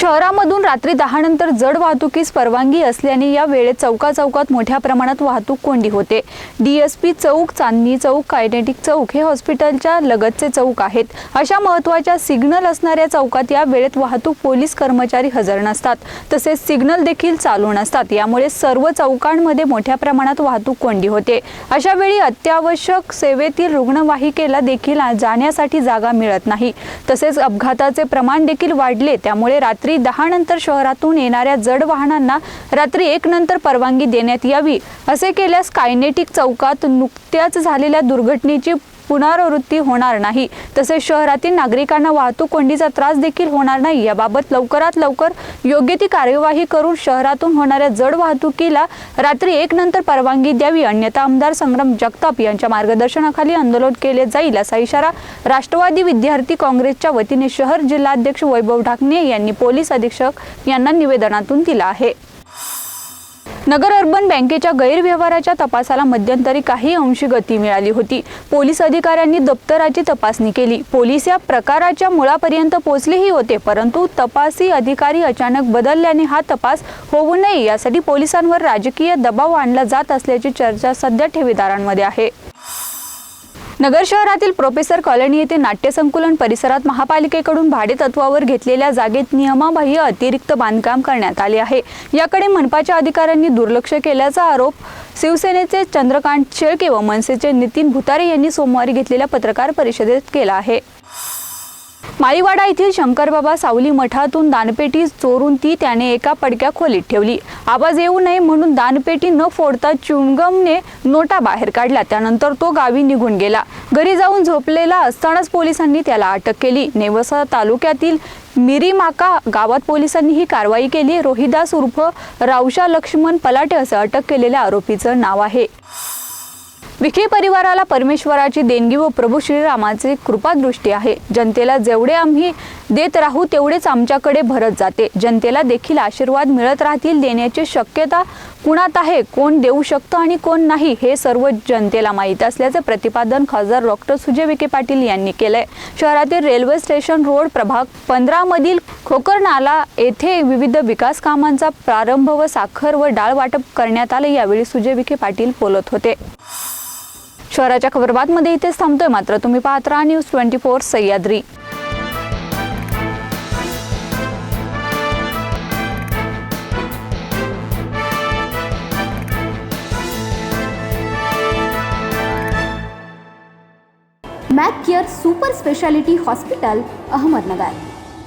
शहरामधून रात्री दहा नंतर जड वाहतुकीस परवानगी असल्याने या वेळेत चौका चौकात मोठ्या प्रमाणात वाहतूक कोंडी होते. डीएसपी चौक चांदणी चौक कायनेटिक चौक हे हॉस्पिटलच्या लगतचे चौक आहेत. अशा महत्त्वाच्या सिग्नल असणाऱ्या चौकात या वेळेत वाहतूक पोलीस कर्मचारी हजर नसतात. तसेच सिग्नल देखील चालू नसतात. यामुळे सर्व चौकांमध्ये मोठ्या प्रमाणात वाहतूक कोंडी होते. अशा वेळी अत्यावश्यक सेवेतील रुग्णवाहिकेला देखील जाण्यासाठी जागा मिळत नाही. तसेच अपघाताचे प्रमाण देखील वाढले. त्यामुळे रात्री दहा नंतर शहरातून येणाऱ्या जड वाहनांना रात्री एक नंतर परवानगी देण्यात यावी असे केल्यास कायनेटिक चौकात नुकत्याच झालेल्या दुर्घटनेची पुनरावृत्ती होणार नाही. तसेच शहरातील नागरिकांना वाहतूक कोंडीचा त्रास देखील होणार नाही. याबाबत लवकरात लवकर योग्य ती कार्यवाही करून शहरातून होणाऱ्या जड वाहतुकीला रात्री एक नंतर परवानगी द्यावी. अन्यथा आमदार संग्राम जगताप यांच्या मार्गदर्शनाखाली आंदोलन केले जाईल असा इशारा राष्ट्रवादी विद्यार्थी काँग्रेसच्या वतीने शहर जिल्हाध्यक्ष वैभव ढाकणे यांनी पोलीस अधीक्षक यांना निवेदनातून दिला आहे. नगर अर्बन बँकेच्या गैरव्यवहाराच्या तपासाला मध्यंतरी काही अंशी गती मिळाली होती. पोलीस अधिकाऱ्यांनी दप्तराची तपासणी केली. पोलीस या प्रकाराच्या मुळापर्यंत पोहोचलेही होते परंतु तपासी अधिकारी अचानक बदलल्याने हा तपास होऊ नये यासाठी पोलिसांवर राजकीय दबाव आणला जात असल्याची चर्चा सध्या ठेवीदारांमध्ये आहे. नगर शहरातील प्रोफेसर कॉलनी येथे नाट्यसंकुलन परिसरात महापालिकेकडून भाडेतत्वावर घेतलेल्या जागेत नियमाबाह्य अतिरिक्त बांधकाम करण्यात आले आहे. याकडे मनपाच्या अधिकाऱ्यांनी दुर्लक्ष केल्याचा आरोप शिवसेनेचे चंद्रकांत शेळके व मनसेचे नितीन भुतारे यांनी सोमवारी घेतलेल्या पत्रकार परिषदेत केला आहे. माळीवाडा येथील शंकरबाबा सावली मठातून दानपेटी चोरून ती त्याने एका पडक्या खोलीत ठेवली. आवाज येऊ नये म्हणून दानपेटी न फोडता चुंगमने नोटा बाहेर काढल्या. त्यानंतर तो गावी निघून गेला. घरी जाऊन झोपलेला असतानाच पोलिसांनी त्याला अटक केली. नेवसा तालुक्यातील मिरीमाका गावात पोलिसांनी ही कारवाई केली. रोहिदास उर्फ रावशा लक्ष्मण पलाटे असं अटक केलेल्या आरोपीचं नाव आहे. विखे परिवाराला परमेश्वराची देणगी व प्रभू श्रीरामाची कृपादृष्टी आहे. जनतेला जेवढे आम्ही देत राहू तेवढेच आमच्याकडे भरत जाते. जनतेला देखील आशीर्वाद मिळत राहतील देण्याची शक्यता कुणात आहे कोण देऊ शकतं आणि कोण नाही हे सर्व जनतेला माहीत असल्याचे प्रतिपादन खासदार डॉक्टर सुजय विखे पाटील यांनी केलंय. शहरातील रेल्वे स्टेशन रोड प्रभाग पंधरा मधील खोकरनाला येथे विविध विकास कामांचा प्रारंभ व साखर व डाळ वाटप करण्यात आले यावेळी सुजय विखे पाटील बोलत होते. शहराच्या खबरबातमध्ये इथेच थांबतोय मात्र. तुम्ही पाहत राहा news twenty four Sahyadri. Mac Care super speciality hospital Ahmednagar.